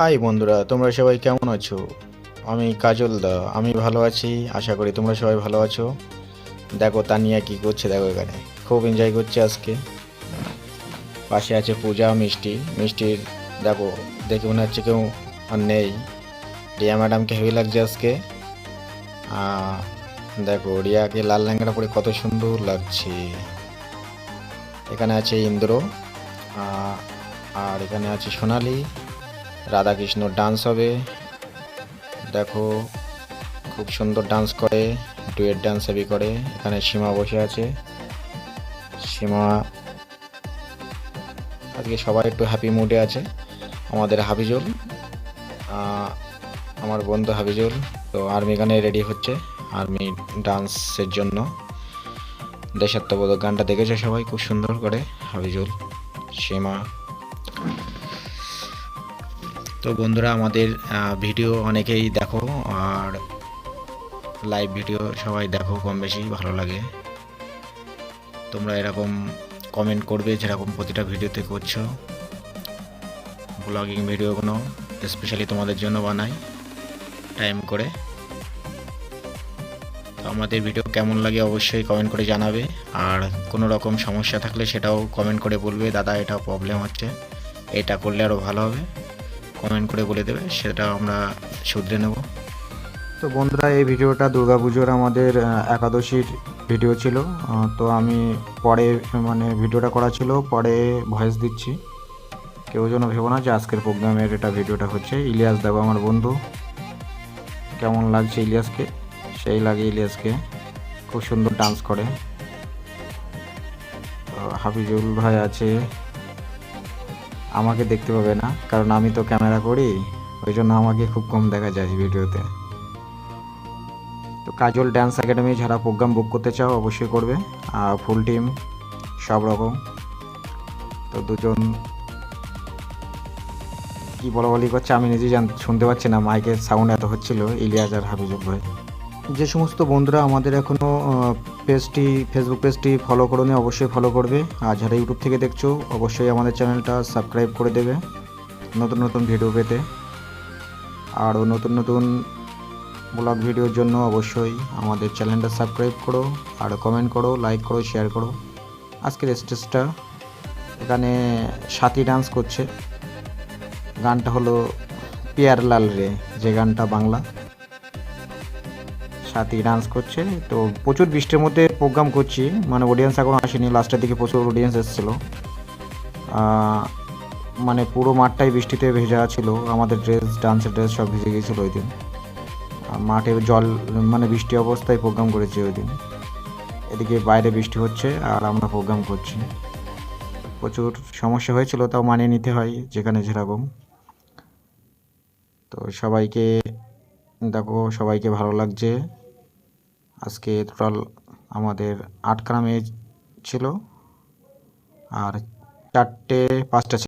High বন্ধুরা, তোমরা সবাই কেমন আছো? আমি কাজল দা, আমি ভালো আছি, আশা করি তোমরা সবাই ভালো আছো। দেখো, তানিয়া কি করছে, দেখো এখানে। খুব এনজয় করছে আজকে। পাশে আছে পূজা মিষ্টি। মিষ্টির, দেখো, দেখে মনে হচ্ছে কেউ আর নেই। রিয়া ম্যাডামকে হেভি লাগছে আজকে। দেখো, রিয়াকে লাল ল্যাঙ্গাটা পরে কত সুন্দর লাগছে। এখানে আছে ইন্দ্র আর এখানে আছে সোনালি। রাধাকৃষ্ণ ডান্স হবে। দেখো খুব সুন্দর ডান্স করে ডুয়েট ডান্স হেভি করে। এখানে সীমা বসে আছে। সীমা আজকে সবাই একটু হ্যাপি মুডে আছে। আমাদের হাবিজুল আহ, আমার বন্ধু হাবিজুল তো আর্মি গানে রেডি হচ্ছে আর্মি ডান্সের জন্য। দেশাত্মবোধক গানটা দেখেছে সবাই? খুব সুন্দর করে। হাবিজুল সীমা তো বন্ধুরা, আমাদের ভিডিও অনেকেই দেখো, আর লাইভ ভিডিও সবাই দেখো কম বেশি ভালো লাগে। তোমরা এরকম কমেন্ট করবে যেরকম প্রতিটা ভিডিওতে করছ। ব্লগিং ভিডিওগুলো স্পেশালি তোমাদের জন্য বানাই টাইম করে। তো আমাদের ভিডিও কেমন লাগে অবশ্যই কমেন্ট করে জানাবে, আর কোনো রকম সমস্যা থাকলে সেটাও কমেন্ট করে বলবে, দাদা, এটা প্রবলেম হচ্ছে, এটা করলে আরও ভালো হবে। কমেন্ট করে বলে দেবে, সেটা আমরা শুধরে নেব। তো বন্ধুরা, এই ভিডিওটা দুর্গাপুজোর আমাদের একাদশীর ভিডিও ছিল। তো আমি পরে মানে ভিডিওটা করা ছিল, পরে ভয়েস দিচ্ছি। কেউ যেন ভেবো না যে আজকের প্রোগ্রামের এটা ভিডিওটা হচ্ছে। ইলিয়াস দেবো আমার বন্ধু। কেমন লাগছে ইলিয়াসকে? সেই লাগে ইলিয়াসকে। খুব সুন্দর ডান্স করে। হাফিজুল ভাই আছে। আমাকে দেখতে পাবে না, কারণ আমি তো ক্যামেরা করি, ওই জন্য আমাকে খুব কম দেখা যায় ভিডিওতে। তো কাজল ড্যান্স একাডেমি যারা প্রোগ্রাম বুক করতে চাও, অবশ্যই করবে, আর ফুল টিম সব রকম। তো দুজন কি বলা বলি করছে, আমি নিজেই জান শুনতে পাচ্ছি না, মাইকের সাউন্ড এত হচ্ছিল, ইলিয়াস আর হাবিজুল ভাই। যে সমস্ত বন্ধুরা আমাদের এখনও পেজটি ফেসবুক পেজটি ফলো করোনি অবশ্যই ফলো করবে। আর যারা ইউটিউব থেকে দেখছ, অবশ্যই আমাদের চ্যানেলটা সাবস্ক্রাইব করে দেবে নতুন নতুন ভিডিও পেতে। আরও নতুন নতুন ব্লগ ভিডিওর জন্য অবশ্যই আমাদের চ্যানেলটা সাবস্ক্রাইব করো আর কমেন্ট করো লাইক করো শেয়ার করো। আজকের স্টেজটা এখানে সাথী ডান্স করছে। গানটা হলো পিয়ার লাল রে, যে গানটা বাংলা। সাথী ডান্স করছে। তো প্রচুর বৃষ্টির মধ্যে প্রোগ্রাম করছি। মানে অডিয়েন্স এখন আসেনি। লাস্টের দিকে প্রচুর অডিয়েন্স এসেছিল। মানে পুরো মাঠটাই বৃষ্টিতে ভেজা ছিল। আমাদের ড্রেস ডান্সের ড্রেস সব ভিজে গিয়েছিল ওই দিন। মাঠে জল মানে বৃষ্টি অবস্থায় প্রোগ্রাম করেছি ওই দিন। এদিকে বাইরে বৃষ্টি হচ্ছে আর আমরা প্রোগ্রাম করছি। প্রচুর সমস্যা হয়েছিল, তাও মানিয়ে নিতে হয় যেখানে যেরকম। তো সবাইকে, দেখো, সবাইকে ভালো লাগছে। আজকে টোটাল আমাদের আটখানা মেয়ে ছিল আর চারটে পাঁচটা